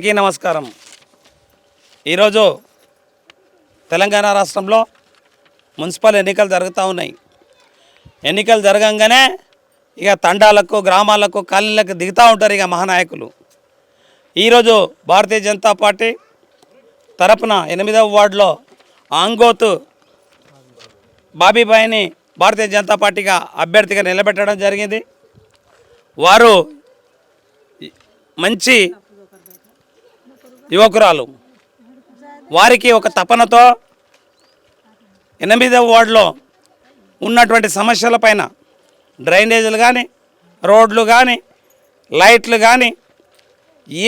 అందరికీ నమస్కారం. ఈరోజు తెలంగాణ రాష్ట్రంలో మున్సిపల్ ఎన్నికలు జరుగుతూ ఉన్నాయి. ఎన్నికలు జరగంగానే ఇక తండాలకు గ్రామాలకు కాలనీలకు దిగుతూ ఉంటారు ఇక మహానాయకులు. ఈరోజు భారతీయ జనతా పార్టీ తరపున ఎనిమిదవ వార్డులో ఆంగోతు బాబీబాయిని భారతీయ జనతా పార్టీగా అభ్యర్థిగా నిలబెట్టడం జరిగింది. వారు మంచి యువకురాలు. వారికి ఒక తపనతో ఎనిమిదవ వార్డులో ఉన్నటువంటి సమస్యలపైన డ్రైనేజీలు కానీ రోడ్లు కానీ లైట్లు కానీ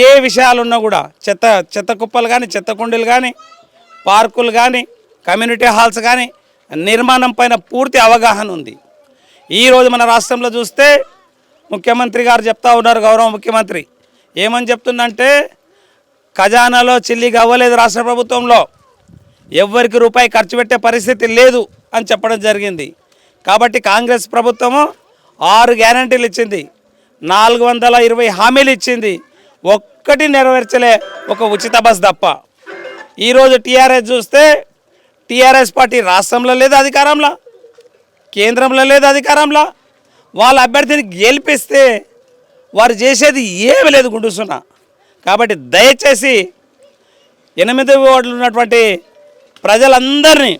ఏ విషయాలు ఉన్నా కూడా చెత్త చెత్త కుప్పలు కానీ చెత్త కుండీలు కానీ పార్కులు కానీ కమ్యూనిటీ హాల్స్ కానీ నిర్మాణం పైన పూర్తి అవగాహన ఉంది. ఈరోజు మన రాష్ట్రంలో చూస్తే ముఖ్యమంత్రి గారు చెప్తా ఉన్నారు గౌరవ ముఖ్యమంత్రి. ఏమని చెప్తుందంటే ఖజానాలో చిల్లి అవ్వలేదు రాష్ట్ర ప్రభుత్వంలో. ఎవ్వరికి రూపాయి ఖర్చు పెట్టే పరిస్థితి లేదు అని చెప్పడం జరిగింది. కాబట్టి కాంగ్రెస్ ప్రభుత్వము ఆరు గ్యారంటీలు ఇచ్చింది. నాలుగు వందల ఇరవై హామీలు ఇచ్చింది. ఒక్కటి నెరవేర్చలే ఒక ఉచిత బస్ తప్ప. ఈరోజు టీఆర్ఎస్ చూస్తే టీఆర్ఎస్ పార్టీ రాష్ట్రంలో లేదు అధికారంలో. కేంద్రంలో లేదు అధికారంలో. వాళ్ళ అభ్యర్థిని గెలిపిస్తే వారు చేసేది ఏమి లేదు గుండుసున్నా కాబట్టి దయచేసి ఎనిమిది ఓట్లు ఉన్నటువంటి ప్రజలందరినీ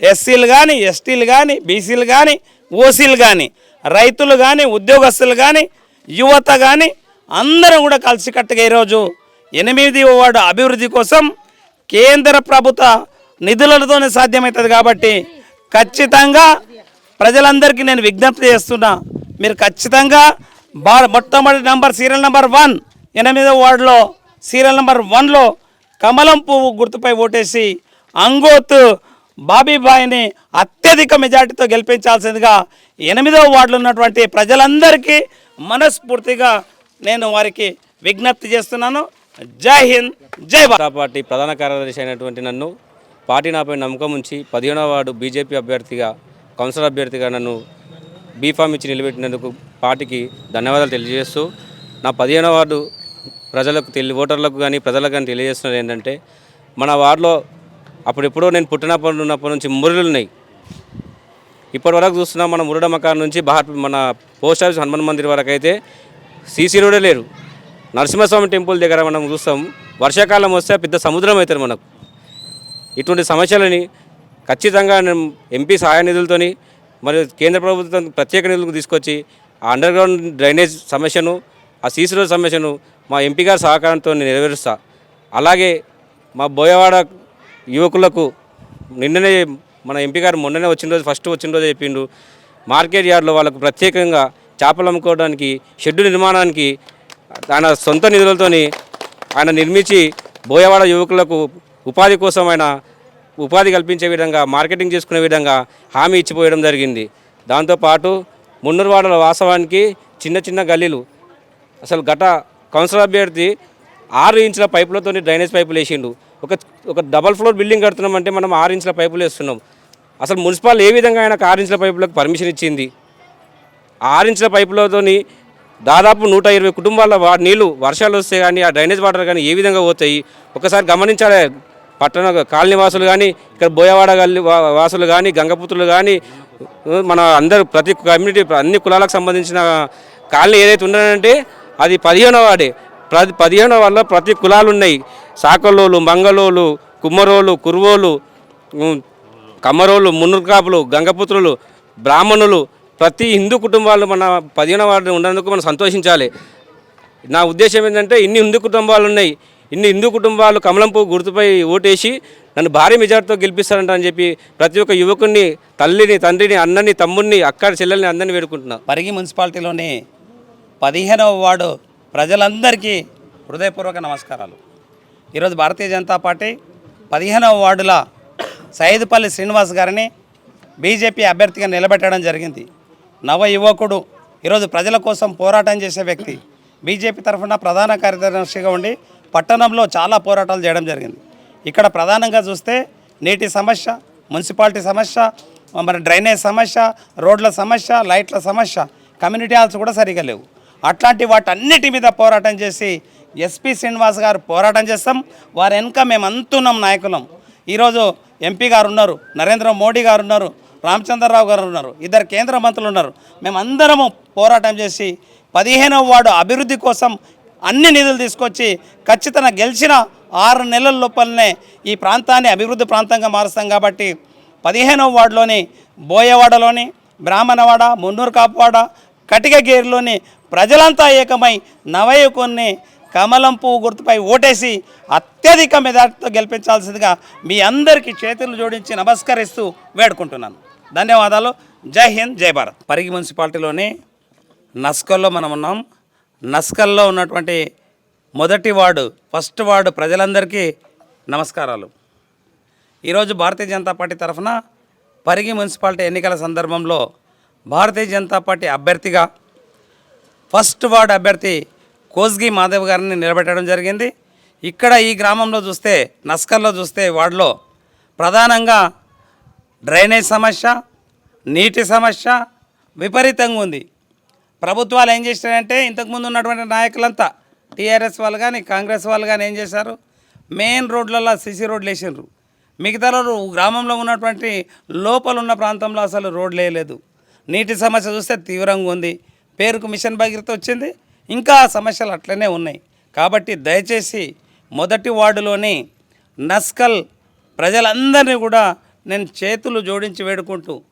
ఎస్సీలు కానీ ఎస్టీలు కానీ బీసీలు కానీ ఓసీలు కానీ రైతులు కానీ ఉద్యోగస్తులు కానీ యువత కానీ అందరూ కూడా కలిసికట్టుగా ఈరోజు ఎనిమిది వార్డు అభివృద్ధి కోసం కేంద్ర ప్రభుత్వ నిధులతోనే సాధ్యమవుతుంది కాబట్టి ఖచ్చితంగా ప్రజలందరికీ నేను విజ్ఞప్తి చేస్తున్నా మీరు ఖచ్చితంగా బా మొట్టమొదటి నంబర్ సీరియల్ నెంబర్ వన్ ఎనిమిదవ వార్డులో సీరియల్ నెంబర్ వన్లో కమలం పువ్వు గుర్తుపై ఓటేసి అంగోత్ బాబీబాయిని అత్యధిక మెజార్టీతో గెలిపించాల్సిందిగా ఎనిమిదవ వార్డులో ఉన్నటువంటి ప్రజలందరికీ మనస్ఫూర్తిగా నేను వారికి విజ్ఞప్తి చేస్తున్నాను. జై హింద్ జై భారత్. పార్టీ ప్రధాన కార్యదర్శి అయినటువంటి నన్ను పార్టీ నాపై నమ్మకం ఉంచి పదిహేనవ వార్డు బీజేపీ అభ్యర్థిగా కౌన్సిలర్ అభ్యర్థిగా నన్ను బీఫామ్ ఇచ్చి నిలబెట్టినందుకు పార్టీకి ధన్యవాదాలు తెలియజేస్తూ నా పదిహేనవ వార్డు ప్రజలకు తెలి ఓటర్లకు కానీ ప్రజలకు కానీ తెలియజేస్తున్నది ఏంటంటే మన వార్డులో అప్పుడెప్పుడో నేను పుట్టినప్పటి ఉన్నప్పటి నుంచి మురులు ఉన్నాయి. ఇప్పటి వరకు చూస్తున్నాం మన మురుడ మకాన్ నుంచి భారత్ మన పోస్ట్ ఆఫీస్ హనుమాన్ మందిర్ వరకు అయితే సీసీ రోడే లేరు. నరసింహస్వామి టెంపుల్ దగ్గర మనం చూస్తాం వర్షాకాలం వస్తే పెద్ద సముద్రం అవుతుంది మనకు. ఇటువంటి సమస్యలని ఖచ్చితంగా నేను ఎంపీ సహాయ నిధులతోని మరియు కేంద్ర ప్రభుత్వం ప్రత్యేక నిధులకు తీసుకొచ్చి ఆ అండర్ గ్రౌండ్ డ్రైనేజ్ సమస్యను ఆ సీసీ రోడ్ సమస్యను మా ఎంపీ గారి సహకారంతో నేను నెరవేరుస్తా. అలాగే మా బోయవాడ యువకులకు నిన్ననే మన ఎంపీ గారు మొన్ననే వచ్చిన రోజు ఫస్ట్ వచ్చిన రోజు చెప్పిండు. మార్కెట్ యార్డ్లో వాళ్ళకు ప్రత్యేకంగా చేపలు అమ్ముకోవడానికి షెడ్డు నిర్మాణానికి ఆయన సొంత నిధులతోని ఆయన నిర్మించి బోయవాడ యువకులకు ఉపాధి కోసం ఆయన ఉపాధి కల్పించే విధంగా మార్కెటింగ్ చేసుకునే విధంగా హామీ ఇచ్చిపోయడం జరిగింది. దాంతోపాటు మున్నూరువాడల వాస్తవానికి చిన్న చిన్న గల్లీలు. అసలు గత కౌన్సిలర్ అభ్యర్థి ఆరు ఇంచుల పైపులతో డ్రైనేజ్ పైపులు వేసిండు. ఒక ఒక డబల్ ఫ్లోర్ బిల్డింగ్ కడుతున్నామంటే మనం ఆరు ఇంచుల పైపులు వేస్తున్నాం. అసలు మున్సిపల్ ఏ విధంగా ఆయనకు ఆరు ఇంచుల పైపులకు పర్మిషన్ ఇచ్చింది? ఆరు ఇంచుల పైపులతోని దాదాపు నూట ఇరవై కుటుంబాల వా నీళ్ళు వర్షాలు వస్తే కానీ ఆ డ్రైనేజ్ వాటర్ కానీ ఏ విధంగా పోతాయి? ఒకసారి గమనించాలి. పట్టణ కాలనీ వాసులు కానీ ఇక్కడ బోయవాడ గల్లి వా- వాసులు కానీ గంగపుత్రులు కానీ మన అందరూ ప్రతి కమ్యూనిటీ అన్ని కులాలకు సంబంధించిన కాలనీ ఏదైతే ఉన్నదంటే అది పదిహేనో వాడే ప్రతి పదిహేనో వల్ల ప్రతి కులాలు ఉన్నాయి సాకలోలు మంగళోలు కుమ్మరోలు కురువోలు కమ్మరోలు కమ్మరోళ్ళు గంగపుత్రులు బ్రాహ్మణులు ప్రతి హిందూ కుటుంబాలు మన పదిహేనో వార్డు ఉన్నందుకు మనం సంతోషించాలి. నా ఉద్దేశం ఏంటంటే ఇన్ని హిందూ కుటుంబాలు ఉన్నాయి ఇన్ని హిందూ కుటుంబాలు కమలంపు గుర్తుపై ఓటేసి నన్ను భారీ మెజార్టీతో గెలిపిస్తారంట అని చెప్పి ప్రతి ఒక్క యువకుడిని తల్లిని తండ్రిని అన్నని తమ్ముడిని అక్కడి చెల్లెల్ని అందరిని వేడుకుంటున్నాను పరిగి మున్సిపాలిటీలోనే పదిహేనవ వార్డు ప్రజలందరికీ హృదయపూర్వక నమస్కారాలు. ఈరోజు భారతీయ జనతా పార్టీ పదిహేనవ వార్డుల సైదుపల్లి శ్రీనివాస్ గారిని బీజేపీ అభ్యర్థిగా నిలబెట్టడం జరిగింది. నవ యువకుడు ఈరోజు ప్రజల కోసం పోరాటం చేసే వ్యక్తి బీజేపీ తరఫున ప్రధాన కార్యదర్శిగా ఉండి పట్టణంలో చాలా పోరాటాలు చేయడం జరిగింది. ఇక్కడ ప్రధానంగా చూస్తే నీటి సమస్య మున్సిపాలిటీ సమస్య మన డ్రైనేజ్ సమస్య రోడ్ల సమస్య లైట్ల సమస్య కమ్యూనిటీ హాల్స్ కూడా సరిగా లేవు. అట్లాంటి వాటన్నిటి మీద పోరాటం చేసి ఎస్పి శ్రీనివాస్ గారు పోరాటం చేస్తాం. వారి వెనుక మేము అంతున్నాం నాయకులం. ఈరోజు ఎంపీ గారు ఉన్నారు నరేంద్ర మోడీ గారు ఉన్నారు రామచంద్రరావు గారు ఉన్నారు ఇద్దరు కేంద్ర మంత్రులు ఉన్నారు. మేమందరము పోరాటం చేసి పదిహేనవ వార్డు అభివృద్ధి కోసం అన్ని నిధులు తీసుకొచ్చి ఖచ్చితంగా గెలిచిన ఆరు నెలల లోపలనే ఈ ప్రాంతాన్ని అభివృద్ధి ప్రాంతంగా మారుస్తాం కాబట్టి పదిహేనవ వార్డులోని బోయవాడలోని బ్రాహ్మణవాడ మున్నూరు కాపువాడ కటికగేరులోని ప్రజలంతా ఏకమై నవయుకుని కమలం పువ్వు గుర్తుపై ఓటేసి అత్యధిక మెజార్టీతో గెలిపించాల్సిందిగా మీ అందరికీ చేతులు జోడించి నమస్కరిస్తూ వేడుకుంటున్నాను. ధన్యవాదాలు. జై హింద్ జై భారత్. పరిగి మున్సిపాలిటీలోని నస్కల్లో మనం ఉన్నాం. నస్కల్లో ఉన్నటువంటి మొదటి వార్డు ఫస్ట్ వార్డు ప్రజలందరికీ నమస్కారాలు. ఈరోజు భారతీయ జనతా పార్టీ తరఫున పరిగి మున్సిపాలిటీ ఎన్నికల సందర్భంలో భారతీయ జనతా పార్టీ అభ్యర్థిగా ఫస్ట్ వార్డ్ అభ్యర్థి కోస్గి మాధవ్ గారిని నిలబెట్టడం జరిగింది. ఇక్కడ ఈ గ్రామంలో చూస్తే నస్కర్లో చూస్తే వార్డులో ప్రధానంగా డ్రైనేజ్ సమస్య నీటి సమస్య విపరీతంగా ఉంది. ప్రభుత్వాలు ఏం చేశారంటే ఇంతకుముందు ఉన్నటువంటి నాయకులంతా టీఆర్ఎస్ వాళ్ళు కానీ కాంగ్రెస్ వాళ్ళు కానీ ఏం చేశారు? మెయిన్ రోడ్లలో సిసి రోడ్లు వేసిండ్రు. మిగతా గ్రామంలో ఉన్నటువంటి లోపల ఉన్న ప్రాంతంలో అసలు రోడ్లు వేయలేదు. నీటి సమస్య చూస్తే తీవ్రంగా ఉంది. పేరుకు మిషన్ భగీరథ వచ్చింది. ఇంకా సమస్యలు అట్లనే ఉన్నాయి. కాబట్టి దయచేసి మొదటి వార్డులోని నస్కల్ ప్రజలందరినీ కూడా నేను చేతులు జోడించి వేడుకుంటూ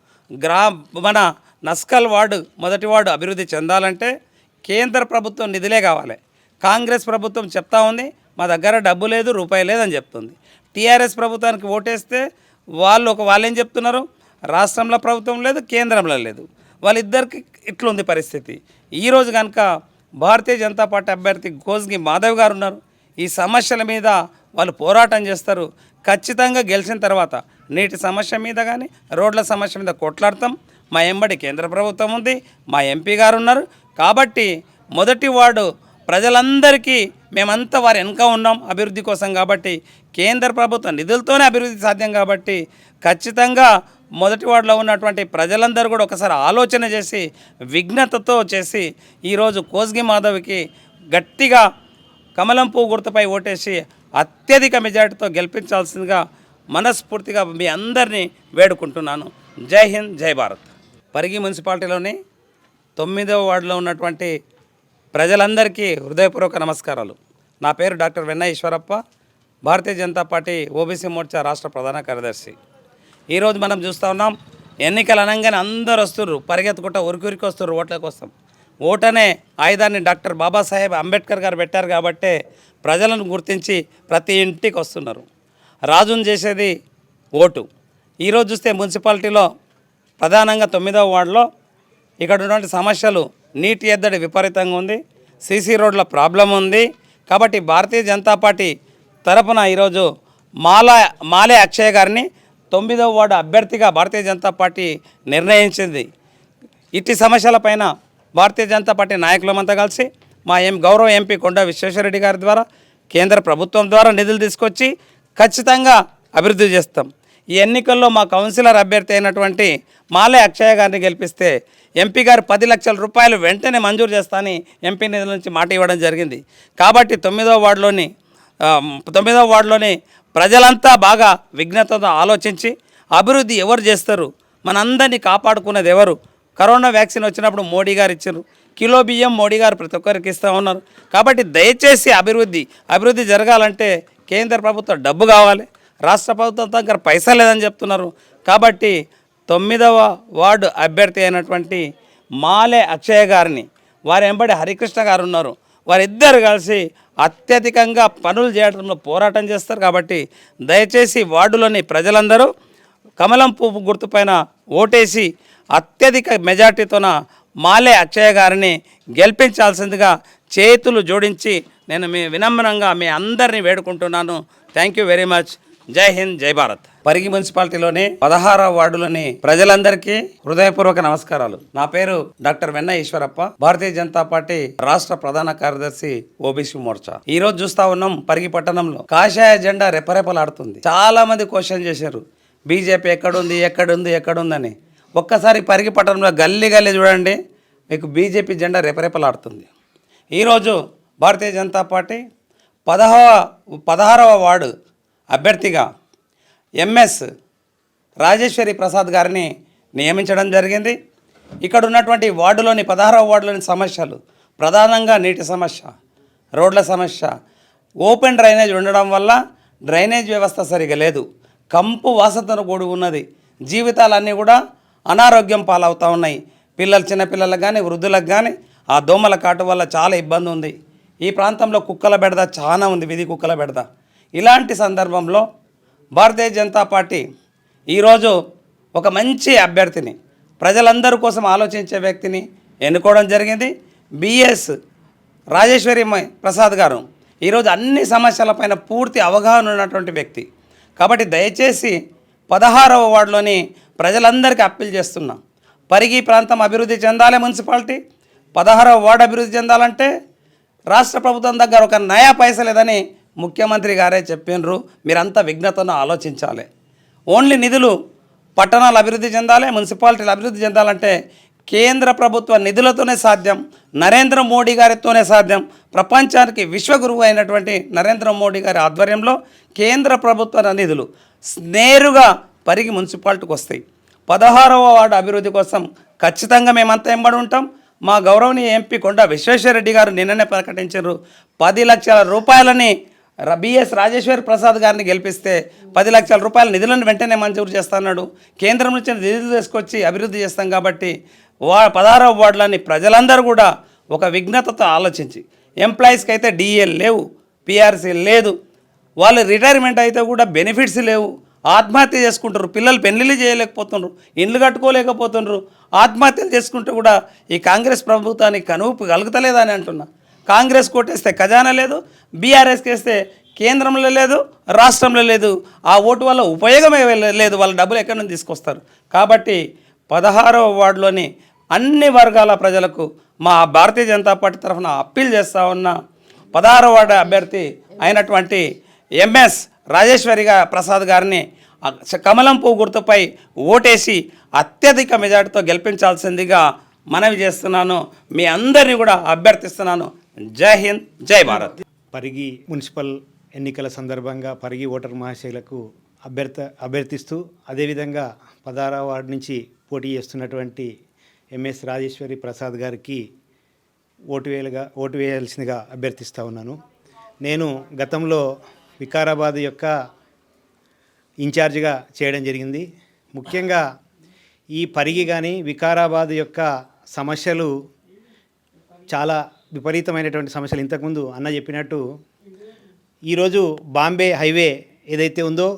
గ్రా మన నస్కల్ వార్డు మొదటి వార్డు అభివృద్ధి చెందాలంటే కేంద్ర ప్రభుత్వం నిధులే కావాలి. కాంగ్రెస్ ప్రభుత్వం చెప్తా ఉంది మా దగ్గర డబ్బు లేదు రూపాయి లేదని చెప్తుంది. టీఆర్ఎస్ ప్రభుత్వానికి ఓటేస్తే వాళ్ళు ఒక వాళ్ళు ఏం చెప్తున్నారు? రాష్ట్రంలో ప్రభుత్వం లేదు కేంద్రంలో లేదు. వాళ్ళిద్దరికి ఇట్లుంది పరిస్థితి. ఈరోజు కనుక భారతీయ జనతా పార్టీ అభ్యర్థి గోజ్గి మాధవ్ గారు ఉన్నారు. ఈ సమస్యల మీద వాళ్ళు పోరాటం చేస్తారు. ఖచ్చితంగా గెలిచిన తర్వాత నీటి సమస్య మీద కానీ రోడ్ల సమస్య మీద కొట్లాడతాం. మా ఎంబడి కేంద్ర ప్రభుత్వం ఉంది మా ఎంపీ గారు ఉన్నారు. కాబట్టి మొదటి వార్డు ప్రజలందరికీ మేమంతా వారి వెనుక ఉన్నాం అభివృద్ధి కోసం కాబట్టి కేంద్ర ప్రభుత్వ నిధులతోనే అభివృద్ధి సాధ్యం కాబట్టి ఖచ్చితంగా మొదటి వార్డులో ఉన్నటువంటి ప్రజలందరూ కూడా ఒకసారి ఆలోచన చేసి విఘ్నతతో చేసి ఈరోజు కోస్గి మాధవ్కి గట్టిగా కమలం పువ్వు గుర్తుపై ఓటేసి అత్యధిక మెజార్టీతో గెలిపించాల్సిందిగా మనస్ఫూర్తిగా మీ అందరినీ వేడుకుంటున్నాను. జై హింద్ జై భారత్. పరిగి మున్సిపాలిటీలోని తొమ్మిదవ వార్డులో ఉన్నటువంటి ప్రజలందరికీ హృదయపూర్వక నమస్కారాలు. నా పేరు doctor Venna Eshwarappa Bharatiya Janata party OBC Morcha రాష్ట్ర ప్రధాన కార్యదర్శి. ఈరోజు మనం చూస్తూ ఉన్నాం ఎన్నికలు అనగానే అందరు వస్తుర్రు పరిగెత్తుకుంటా ఉరికి వస్తుర్రు ఓట్ల కోసం. ఓటనే ఆయుధాన్ని డాక్టర్ బాబాసాహెబ్ అంబేద్కర్ గారు పెట్టారు కాబట్టే ప్రజలను గుర్తించి ప్రతి ఇంటికి వస్తున్నారు. రాజును చేసేది ఓటు. ఈరోజు చూస్తే మున్సిపాలిటీలో ప్రధానంగా తొమ్మిదవ వార్డులో ఇక్కడ ఉన్నటువంటి సమస్యలు నీటి ఎద్దడి విపరీతంగా ఉంది సీసీ రోడ్ల ప్రాబ్లం ఉంది. కాబట్టి భారతీయ జనతా పార్టీ తరపున ఈరోజు మాలా మాలే అక్షయ్ గారిని తొమ్మిదవ వార్డు అభ్యర్థిగా భారతీయ జనతా పార్టీ నిర్ణయించింది. ఇట్టి సమస్యలపైన భారతీయ జనతా పార్టీ నాయకులమంతా కలిసి మా ఎం గౌరవ ఎంపీ కొండ విశ్వేశ్వరరెడ్డి గారి ద్వారా కేంద్ర ప్రభుత్వం ద్వారా నిధులు తీసుకొచ్చి ఖచ్చితంగా అభివృద్ధి చేస్తాం. ఈ ఎన్నికల్లో మా కౌన్సిలర్ అభ్యర్థి అయినటువంటి మాలే అక్షయ గారిని గెలిపిస్తే ఎంపీ గారు పది లక్షల రూపాయలు వెంటనే మంజూరు చేస్తానని ఎంపీ నిధుల నుంచి మాట ఇవ్వడం జరిగింది. కాబట్టి తొమ్మిదవ వార్డులోని తొమ్మిదవ వార్డులోని ప్రజలంతా బాగా విఘ్నతతో ఆలోచించి అభివృద్ధి ఎవరు చేస్తారు? మనందరినీ కాపాడుకునేది ఎవరు? కరోనా వ్యాక్సిన్ వచ్చినప్పుడు మోడీ గారు ఇచ్చారు. కిలో బియ్యం మోడీ గారు ప్రతి ఒక్కరికి ఇస్తూ ఉన్నారు. కాబట్టి దయచేసి అభివృద్ధి అభివృద్ధి జరగాలంటే కేంద్ర ప్రభుత్వం డబ్బు కావాలి. రాష్ట్ర ప్రభుత్వం దగ్గర పైసా లేదని చెప్తున్నారు. కాబట్టి తొమ్మిదవ వార్డు అభ్యర్థి అయినటువంటి మాలే అక్షయ గారిని వారు వెంబడి హరికృష్ణ గారు ఉన్నారు. వారిద్దరు కలిసి అత్యధికంగా పనులు చేయడంలో పోరాటం చేస్తారు. కాబట్టి దయచేసి వార్డులోని ప్రజలందరూ కమలం పువ్వు గుర్తుపైన ఓటేసి అత్యధిక మెజార్టీతోన మాలే అచ్చయ్య గారిని గెలిపించాల్సిందిగా చేతులు జోడించి నేను మీ వినమ్రంగా మీ అందరినీ వేడుకుంటున్నాను. Thank you very much. జై హింద్ జై భారత్. పరిగి మున్సిపాలిటీలోని పదహారవ వార్డులోని ప్రజలందరికీ హృదయపూర్వక నమస్కారాలు. నా పేరు డాక్టర్ వెన్న ఈశ్వరప్ప భారతీయ జనతా పార్టీ రాష్ట్ర ప్రధాన కార్యదర్శి ఓబీసీ మోర్చా. ఈ రోజు చూస్తా ఉన్నాం పరిగి పట్టణంలో కాషాయ జెండా రెపరెపలాడుతుంది. చాలా మంది క్వశ్చన్ చేశారు. బీజేపీ ఎక్కడుంది ఎక్కడుంది ఎక్కడుందని. ఒక్కసారి పరిగి పట్టణంలో గల్లీ గల్లీ చూడండి. మీకు బీజేపీ జెండా రెపరెపలాడుతుంది. ఈరోజు భారతీయ జనతా పార్టీ పదహవ పదహారవ వార్డు అభ్యర్థిగా ఎంఎస్ రాజేశ్వరి ప్రసాద్ గారిని నియమించడం జరిగింది. ఇక్కడ ఉన్నటువంటి వార్డులోని పదహారవ వార్డులోని సమస్యలు ప్రధానంగా నీటి సమస్య రోడ్ల సమస్య ఓపెన్ డ్రైనేజ్ ఉండడం వల్ల డ్రైనేజ్ వ్యవస్థ సరిగా లేదు. కంపు వాసతను కూడి ఉన్నది. జీవితాలన్నీ కూడా అనారోగ్యం పాలవుతూ ఉన్నాయి. పిల్లలు చిన్నపిల్లలకు కానీ వృద్ధులకు కానీ ఆ దోమల కాటు వల్ల చాలా ఇబ్బంది ఉంది ఈ ప్రాంతంలో కుక్కల బెడద చాలా ఉంది విధి కుక్కల బెడద. ఇలాంటి సందర్భంలో భారతీయ జనతా పార్టీ ఈరోజు ఒక మంచి అభ్యర్థిని ప్రజలందరి కోసం ఆలోచించే వ్యక్తిని ఎన్నుకోవడం జరిగింది. బిఎస్ రాజేశ్వరి ప్రసాద్ గారు ఈరోజు అన్ని సమస్యలపైన పూర్తి అవగాహన ఉన్నటువంటి వ్యక్తి. కాబట్టి దయచేసి పదహారవ వార్డులోని ప్రజలందరికీ అప్పీల్ చేస్తున్నాం. పరిగి ప్రాంతం అభివృద్ధి చెందాలి మున్సిపాలిటీ పదహారవ వార్డు అభివృద్ధి చెందాలంటే రాష్ట్ర ప్రభుత్వం దగ్గర ఒక నయా పైస లేదని ముఖ్యమంత్రి గారే చెప్పినరు మీరంతా విఘ్నతను ఆలోచించాలి. ఓన్లీ నిధులు పట్టణాలు అభివృద్ధి చెందాలి మున్సిపాలిటీలు అభివృద్ధి చెందాలంటే కేంద్ర ప్రభుత్వ నిధులతోనే సాధ్యం నరేంద్ర మోడీ గారితోనే సాధ్యం. ప్రపంచానికి విశ్వగురువు అయినటువంటి నరేంద్ర మోడీ గారి ఆధ్వర్యంలో కేంద్ర ప్రభుత్వ నిధులు నేరుగా పరిగి మున్సిపాలిటీకి వస్తాయి. పదహారవ వార్డు అభివృద్ధి కోసం ఖచ్చితంగా మేమంతా ఎంబడి ఉంటాం. మా గౌరవనీయ ఎంపీ కొండ విశ్వేశ్వరరెడ్డి గారు నిన్ననే ప్రకటించారు. పది లక్షల రూపాయలని బిఎస్ రాజేశ్వర్ ప్రసాద్ గారిని గెలిపిస్తే పది లక్షల రూపాయల నిధులను వెంటనే మంజూరు చేస్తున్నాడు. కేంద్రం నుంచి నిధులు తీసుకొచ్చి అభివృద్ధి చేస్తాం కాబట్టి వా పదహారవ వార్డులని ప్రజలందరూ కూడా ఒక విఘ్నతతో ఆలోచించి ఎంప్లాయీస్కి అయితే డిఎల్ లేవు పిఆర్సీ లేదు వాళ్ళు రిటైర్మెంట్ అయితే కూడా బెనిఫిట్స్ లేవు ఆత్మహత్య చేసుకుంటారు పిల్లలు పెళ్ళిళ్ళు చేయలేకపోతున్నారు ఇండ్లు కట్టుకోలేకపోతున్నారు ఆత్మహత్యలు చేసుకుంటూ కూడా ఈ కాంగ్రెస్ ప్రభుత్వానికి కనుపు కలుగుతలేదని అంటున్నా. కాంగ్రెస్ కొట్టేస్తే ఖజానా లేదు బీఆర్ఎస్కి వేస్తే కేంద్రంలో లేదు రాష్ట్రంలో లేదు. ఆ ఓటు వల్ల ఉపయోగమే లేదు. వాళ్ళ డబ్బులు ఎక్కడి నుంచి తీసుకొస్తారు? కాబట్టి పదహారవ వార్డులోని అన్ని వర్గాల ప్రజలకు మా భారతీయ జనతా పార్టీ తరఫున అప్పీల్ చేస్తూ ఉన్న. పదహారవ వార్డు అభ్యర్థి అయినటువంటి ఎంఎస్ రాజేశ్వరిగా ప్రసాద్ గారిని కమలం పువ్వు గుర్తుపై ఓటేసి అత్యధిక మెజార్టీతో గెలిపించాల్సిందిగా మనవి చేస్తున్నాను. మీ అందరినీ కూడా అభ్యర్థిస్తున్నాను. జై హింద్ జై భారత్. పరిగి మున్సిపల్ ఎన్నికల సందర్భంగా పరిగి ఓటర్ మహాశైలకు అభ్యర్థ అభ్యర్థిస్తూ అదేవిధంగా పదారా వార్డు నుంచి పోటీ చేస్తున్నటువంటి ఎంఎస్ రాజేశ్వరి ప్రసాద్ గారికి ఓటు వేయలుగా ఓటు వేయాల్సిందిగా అభ్యర్థిస్తూ ఉన్నాను. నేను గతంలో వికారాబాద్ యొక్క ఇన్ఛార్జిగా చేయడం జరిగింది. ముఖ్యంగా ఈ పరిగి కానీ వికారాబాద్ యొక్క సమస్యలు చాలా విపరీతమైనటువంటి సమస్యలు. ఇంతకుముందు అన్న చెప్పినట్టు ఈరోజు బాంబే హైవే ఏదైతే ఉందో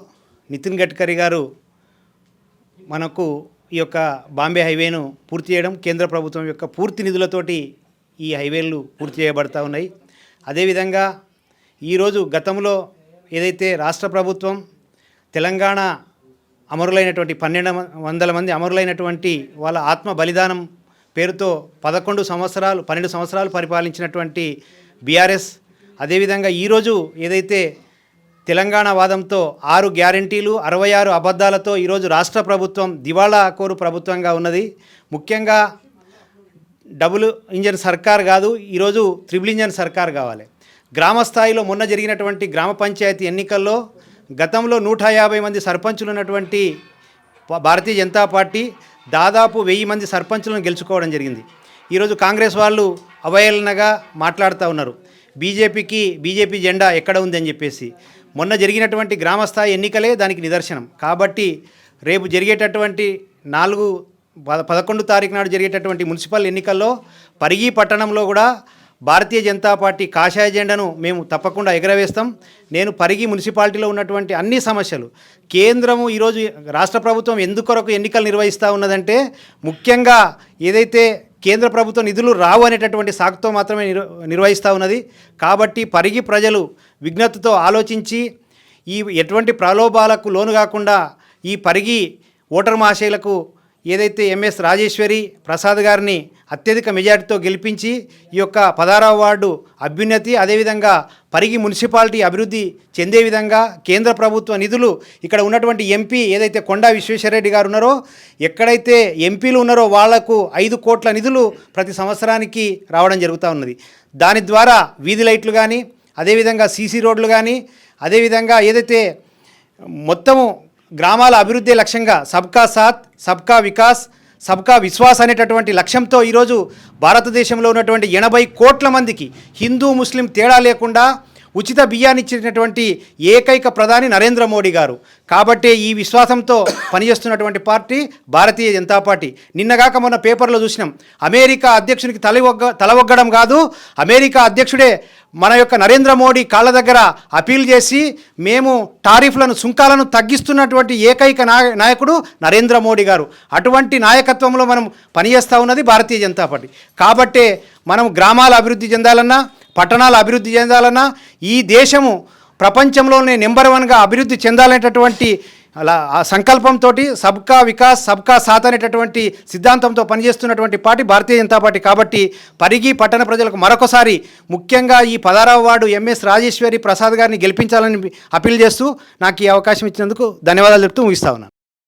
నితిన్ గడ్కరీ గారు మనకు ఈ యొక్క బాంబే హైవేను పూర్తి చేయడం కేంద్ర ప్రభుత్వం యొక్క పూర్తి నిధులతోటి ఈ హైవేలు పూర్తి చేయబడతా ఉన్నాయి. అదేవిధంగా ఈరోజు గతంలో ఏదైతే రాష్ట్ర ప్రభుత్వం తెలంగాణ అమరులైనటువంటి పన్నెండు వందల మంది అమరులైనటువంటి వాళ్ళ ఆత్మ బలిదానం పేరుతో పదకొండు సంవత్సరాలు పన్నెండు సంవత్సరాలు పరిపాలించినటువంటి బీఆర్ఎస్. అదేవిధంగా ఈరోజు ఏదైతే తెలంగాణ వాదంతో ఆరు గ్యారంటీలు అరవై ఆరు అబద్ధాలతో ఈరోజు రాష్ట్ర ప్రభుత్వం దివాళా కోరు ప్రభుత్వంగా ఉన్నది. ముఖ్యంగా డబుల్ ఇంజన్ సర్కార్ కాదు ఈరోజు త్రిబుల్ ఇంజన్ సర్కార్ కావాలి. గ్రామ స్థాయిలో మొన్న జరిగినటువంటి గ్రామ పంచాయతీ ఎన్నికల్లో గతంలో నూట యాభై మంది సర్పంచులు ఉన్నటువంటి భారతీయ జనతా పార్టీ దాదాపు వెయ్యి మంది సర్పంచులను గెలుచుకోవడం జరిగింది. ఈరోజు కాంగ్రెస్ వాళ్ళు అవహేళనగా మాట్లాడుతూ ఉన్నారు. బీజేపీకి బీజేపీ జెండా ఎక్కడ ఉందని చెప్పేసి. మొన్న జరిగినటువంటి గ్రామస్థాయి ఎన్నికలే దానికి నిదర్శనం. కాబట్టి రేపు జరిగేటటువంటి నాలుగు పద పదకొండు తారీఖు నాడు జరిగేటటువంటి మున్సిపల్ ఎన్నికల్లో పరిగి పట్టణంలో కూడా భారతీయ జనతా పార్టీ కాషాయ జెండాను మేము తప్పకుండా ఎగరవేస్తాం. నేను పరిగి మున్సిపాలిటీలో ఉన్నటువంటి అన్ని సమస్యలు కేంద్రము ఈరోజు రాష్ట్ర ప్రభుత్వం ఎందుకొరకు ఎన్నికలు నిర్వహిస్తూ ఉన్నదంటే ముఖ్యంగా ఏదైతే కేంద్ర ప్రభుత్వ నిధులు రావు అనేటటువంటి సాకుతో మాత్రమే నిర్వ నిర్వహిస్తూ ఉన్నది. కాబట్టి పరిగి ప్రజలు విజ్ఞతతో ఆలోచించి ఈ ఎటువంటి ప్రలోభాలకు లోను కాకుండా ఈ పరిగి ఓటర్ మహాశైలకు ఏదైతే ఎంఎస్ రాజేశ్వరి ప్రసాద్ గారిని అత్యధిక మెజార్టీతో గెలిపించి ఈ యొక్క పదారావు వార్డు అభ్యున్నతి అదేవిధంగా పరిగి మున్సిపాలిటీ అభివృద్ధి చెందే విధంగా కేంద్ర ప్రభుత్వ నిధులు ఇక్కడ ఉన్నటువంటి ఎంపీ ఏదైతే కొండా విశ్వేశ్వరరెడ్డి గారు ఉన్నారో ఎక్కడైతే ఎంపీలు ఉన్నారో వాళ్ళకు ఐదు కోట్ల నిధులు ప్రతి సంవత్సరానికి రావడం జరుగుతూ ఉన్నది. దాని ద్వారా వీధి లైట్లు కానీ అదేవిధంగా సీసీ రోడ్లు కానీ అదేవిధంగా ఏదైతే మొత్తము గ్రామాల అభివృద్ధి లక్ష్యంగా సబ్కా సాత్ సబ్కా వికాస్ సబ్కా విశ్వాస్ అనేటటువంటి లక్ష్యంతో ఈరోజు భారతదేశంలో ఉన్నటువంటి ఎనభై కోట్ల మందికి హిందూ ముస్లిం తేడా లేకుండా ఉచిత బియ్యాన్ని ఇచ్చినటువంటి ఏకైక ప్రధాని నరేంద్ర మోడీ గారు. కాబట్టే ఈ విశ్వాసంతో పనిచేస్తున్నటువంటి పార్టీ భారతీయ జనతా పార్టీ. నిన్నగాక మొన్న పేపర్లో చూసినాం. అమెరికా అధ్యక్షునికి తల ఒగ్గ తల ఒగ్గడం కాదు అమెరికా అధ్యక్షుడే మన యొక్క నరేంద్ర మోడీ కాళ్ళ దగ్గర అపీల్ చేసి మేము టారిఫ్లను సుంకాలను తగ్గిస్తున్నటువంటి ఏకైక నాయకుడు నరేంద్ర మోడీ గారు. అటువంటి నాయకత్వంలో మనం పనిచేస్తూ ఉన్నది భారతీయ జనతా పార్టీ. కాబట్టే మనం గ్రామాల అభివృద్ధి చెందాలన్నా పట్టణాలు అభివృద్ధి చెందాలన్నా ఈ దేశము ప్రపంచంలోనే నెంబర్ వన్గా అభివృద్ధి చెందాలనేటటువంటి అలా ఆ సంకల్పంతో సబ్కా వికాస్ సబ్కా సాత్ అనేటటువంటి సిద్ధాంతంతో పనిచేస్తున్నటువంటి పార్టీ భారతీయ జనతా పార్టీ. కాబట్టి పరిగి పట్టణ ప్రజలకు మరొకసారి ముఖ్యంగా ఈ పదారవ వార్డు ఎంఎస్ రాజేశ్వరి ప్రసాద్ గారిని గెలిపించాలని అప్పీల్ చేస్తూ నాకు ఈ అవకాశం ఇచ్చినందుకు ధన్యవాదాలు చెప్తూ ముగిస్తా ఉన్నాను